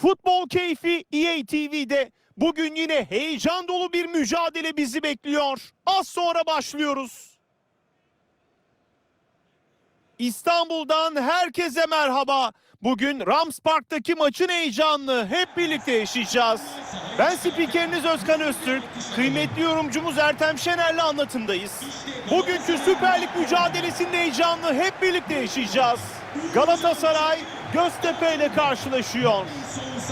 Futbol keyfi EA TV'de. Bugün yine heyecan dolu bir mücadele bizi bekliyor. Az sonra başlıyoruz. İstanbul'dan herkese merhaba. Bugün Rams Park'taki maçın heyecanını hep birlikte yaşayacağız. Ben spikeriniz Özkan Öztürk, kıymetli yorumcumuz Ertem Şener'le anlatımdayız. Bugünkü Süper Lig mücadelesinin heyecanını hep birlikte yaşayacağız. Galatasaray Göztepe ile karşılaşıyor.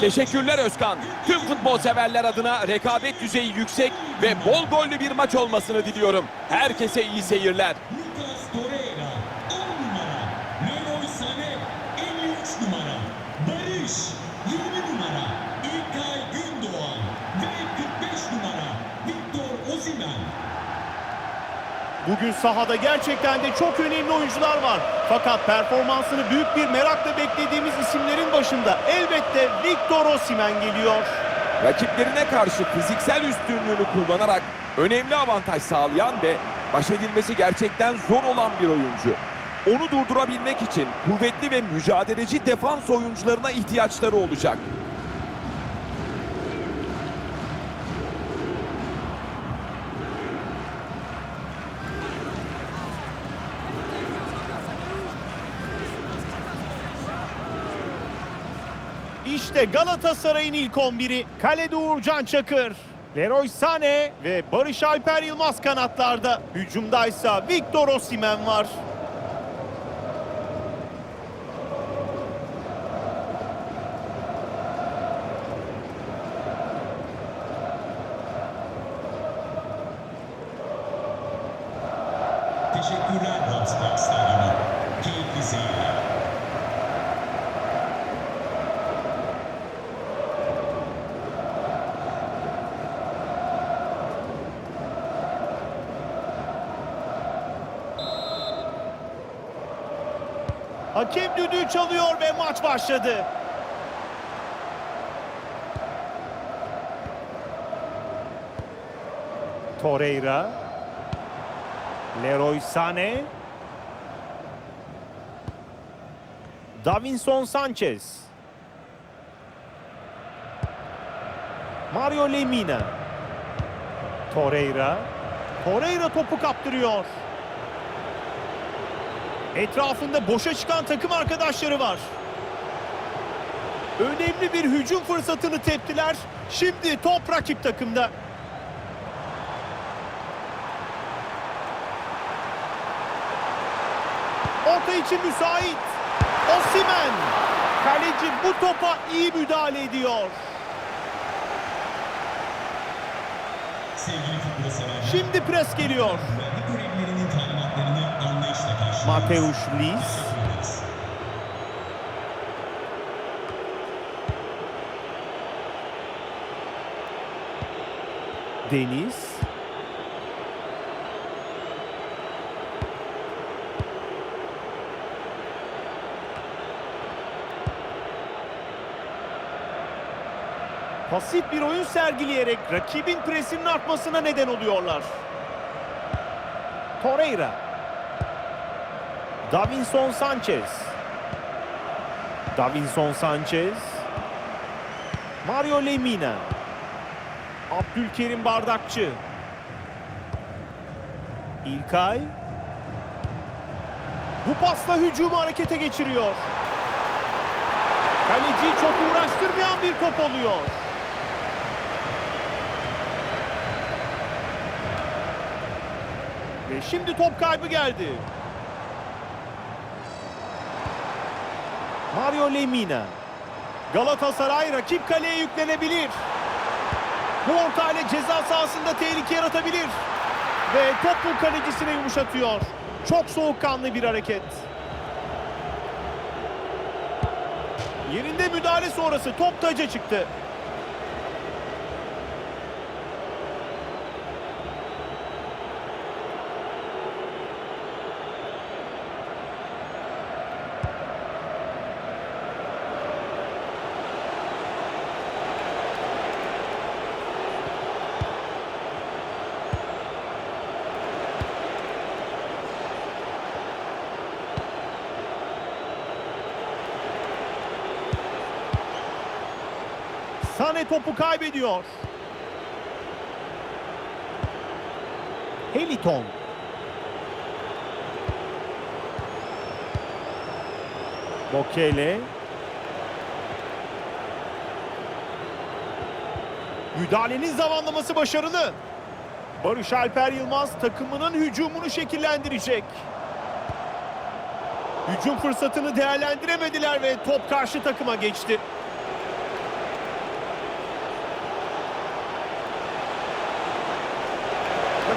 Teşekkürler Özkan. Tüm futbol severler adına rekabet düzeyi yüksek ve bol gollü bir maç olmasını diliyorum. Herkese iyi seyirler. Lucas Torreira 10 numara. Leroy Sané 53 numara. Barış 20 numara. İlkay Gündoğan ve 45 numara. Victor Osimhen. Bugün sahada gerçekten de çok önemli oyuncular var. Fakat performansını büyük bir merakla beklediğimiz isimlerin başında elbette Victor Osimhen geliyor. Rakiplerine karşı fiziksel üstünlüğünü kullanarak önemli avantaj sağlayan ve baş edilmesi gerçekten zor olan bir oyuncu. Onu durdurabilmek için kuvvetli ve mücadeleci defans oyuncularına ihtiyaçları olacak. İşte Galatasaray'ın ilk 11'i. Kalede Uğurcan Çakır. Leroy Sané ve Barış Alper Yılmaz kanatlarda. Hücumdaysa Victor Osimhen var. Teşekkürler Ramsberg Stadyumu. Keyifli seyirler. Hakem düdüğü çalıyor ve maç başladı. Torreira. Leroy Sané. Davinson Sanchez. Mario Lemina. Torreira. Torreira topu kaptırıyor. Etrafında boşa çıkan takım arkadaşları var. Önemli bir hücum fırsatını teptiler. Şimdi top rakip takımda. Orta için müsait. Osimhen. Kaleci bu topa iyi müdahale ediyor. Şimdi pres geliyor. Mateusz ederiz. Deniz. Pasif bir oyun sergileyerek rakibin presinin artmasına neden oluyorlar. Torreira. Davinson Sanchez. Davinson Sanchez. Mario Lemina. Abdülkerim Bardakçı. İlkay. Bu pasla hücumu harekete geçiriyor. Kaleciyi çok uğraştırmayan bir top oluyor. Ve şimdi top kaybı geldi. Mario Lemina. Galatasaray rakip kaleye yüklenebilir. Bu orta ile ceza sahasında tehlike yaratabilir. Ve topu kalecisine yumuşatıyor. Çok soğukkanlı bir hareket. Yerinde müdahale sonrası top taca çıktı. Sane topu kaybediyor. Heliton. Bokele. Müdahalenin zamanlaması başarılı. Barış Alper Yılmaz takımının hücumunu şekillendirecek. Hücum fırsatını değerlendiremediler ve top karşı takıma geçti.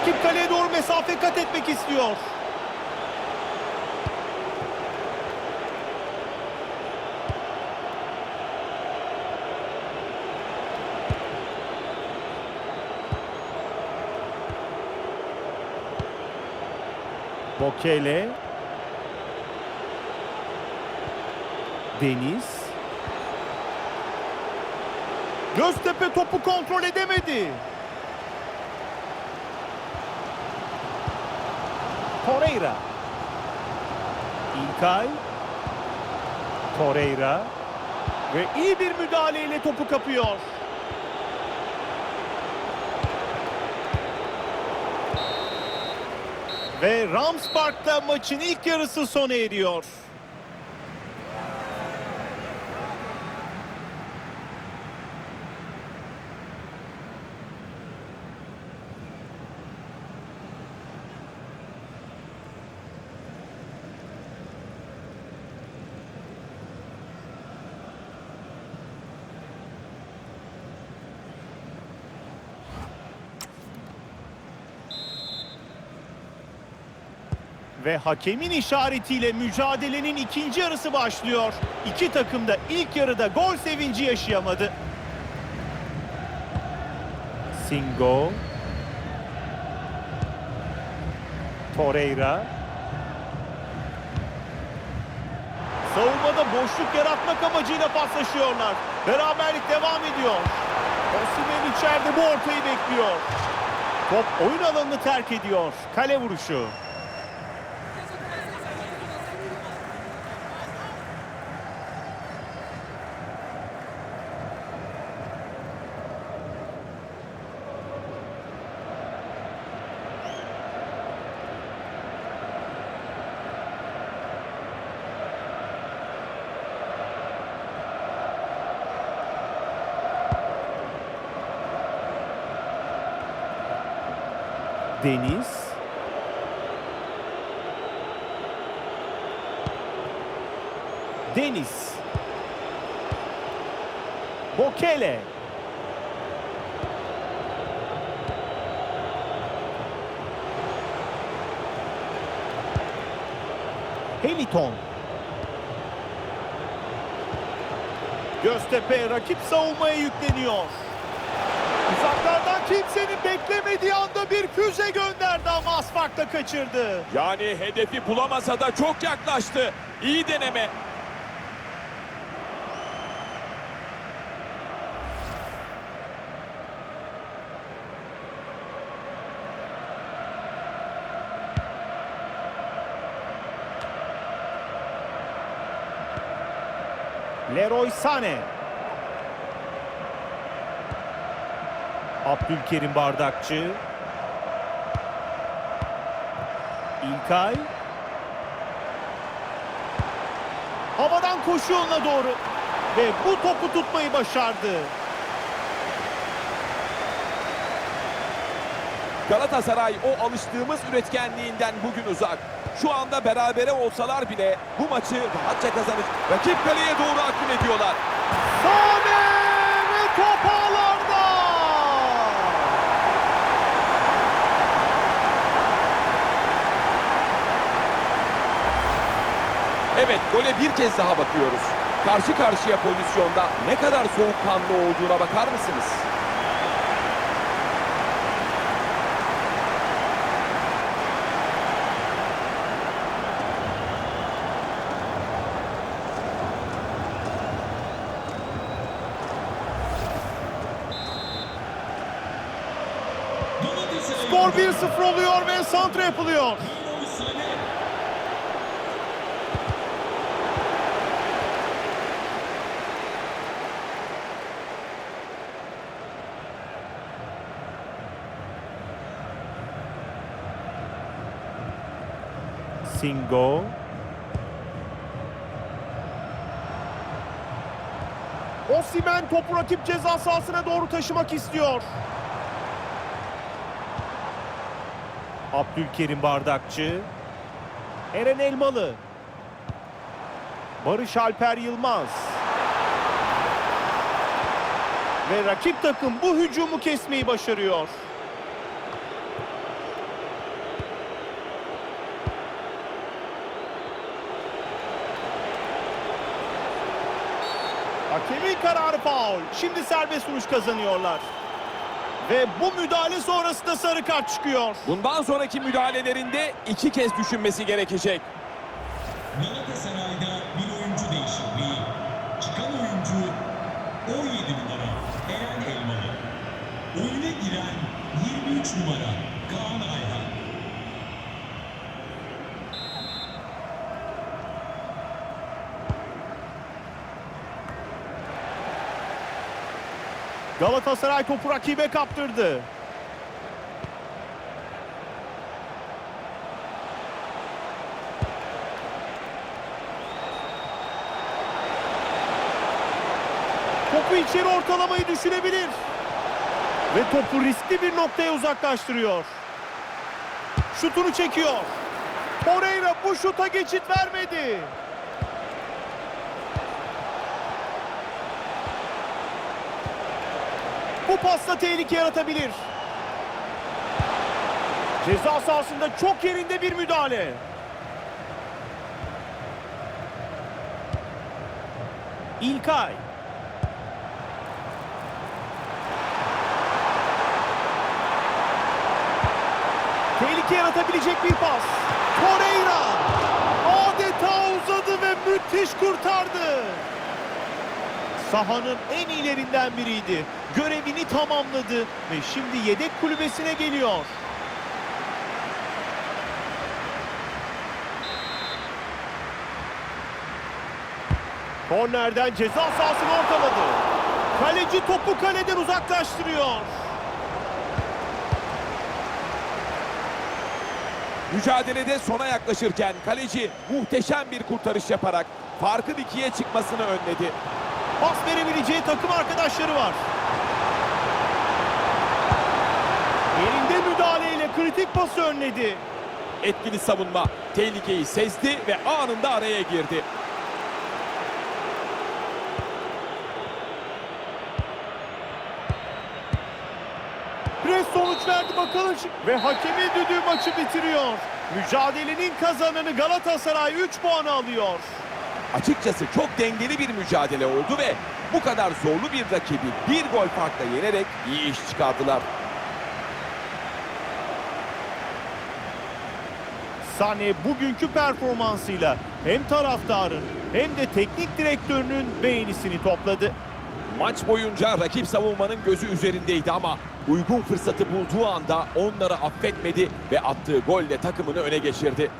Rakip kaleye doğru mesafe kat etmek istiyor. Bokele. Deniz. Göztepe topu kontrol edemedi. Torreira. İlkay. Torreira. Ve iyi bir müdahaleyle topu kapıyor. Ve Rams Park'ta maçın ilk yarısı sona eriyor. Ve hakemin işaretiyle mücadelenin ikinci yarısı başlıyor. İki takım da ilk yarıda gol sevinci yaşayamadı. Singo. Torreira. Savunmada boşluk yaratmak amacıyla paslaşıyorlar. Beraberlik devam ediyor. Osimhen içeride bu ortayı bekliyor. Top oyun alanını terk ediyor. Kale vuruşu. Deniz. Deniz. Bokele. Heliton. Göztepe rakip savunmaya yükleniyor. Kimsenin beklemediği anda bir füze gönderdi ama Asfak'ta kaçırdı. Yani hedefi bulamasa da çok yaklaştı. İyi deneme. Leroy Sané. Abdülkerim Bardakçı. İlkay. Havadan koşu yoluna doğru. Ve bu topu tutmayı başardı. Galatasaray o alıştığımız üretkenliğinden bugün uzak. Şu anda berabere olsalar bile bu maçı rahatça kazanır. Rakip kaleye doğru akın ediyorlar. Sané ve top Evet gole bir kez daha bakıyoruz. Karşı karşıya pozisyonda ne kadar soğukkanlı olduğuna bakar mısınız? Skor 1-0 oluyor ve santra yapılıyor. Singo. Osimhen topu rakip ceza sahasına doğru taşımak istiyor. Abdülkerim Bardakçı. Eren Elmalı. Barış Alper Yılmaz. Ve rakip takım bu hücumu kesmeyi başarıyor. Hakemin kararı faul. Şimdi serbest vuruş kazanıyorlar. Ve bu müdahale sonrasında sarı kart çıkıyor. Bundan sonraki müdahalelerinde iki kez düşünmesi gerekecek. Galatasaray'da bir oyuncu değişikliği. Çıkan oyuncu 17 numara Eren Elmalı. Oyuna giren 23 numara Galatasaray topu rakibe kaptırdı. Topu içeri ortalamayı düşünebilir. Ve topu riskli bir noktaya uzaklaştırıyor. Şutunu çekiyor. Torreira bu şuta geçit vermedi. Bu pasta tehlike yaratabilir. Ceza sahasında çok yerinde bir müdahale. İlkay. Tehlike yaratabilecek bir pas. Torreira adeta uzadı ve müthiş kurtardı. Sahanın en iyilerinden biriydi. Görevini tamamladı ve şimdi yedek kulübesine geliyor. Kornerden ceza sahasını ortaladı. Kaleci topu kaleden uzaklaştırıyor. Mücadelede sona yaklaşırken kaleci muhteşem bir kurtarış yaparak farkın ikiye çıkmasını önledi. Pas verebileceği takım arkadaşları var. Yerinde müdahaleyle kritik pası önledi. Etkili savunma tehlikeyi sezdi ve anında araya girdi. Pres sonuç verdi bakalım. Ve hakemi düdüğü maçı bitiriyor. Mücadelenin kazananı Galatasaray 3 puanı alıyor. Açıkçası çok dengeli bir mücadele oldu ve bu kadar zorlu bir rakibi bir gol farkla yenerek iyi iş çıkardılar. Sane bugünkü performansıyla hem taraftarın hem de teknik direktörünün beğenisini topladı. Maç boyunca rakip savunmanın gözü üzerindeydi ama uygun fırsatı bulduğu anda onları affetmedi ve attığı golle takımını öne geçirdi.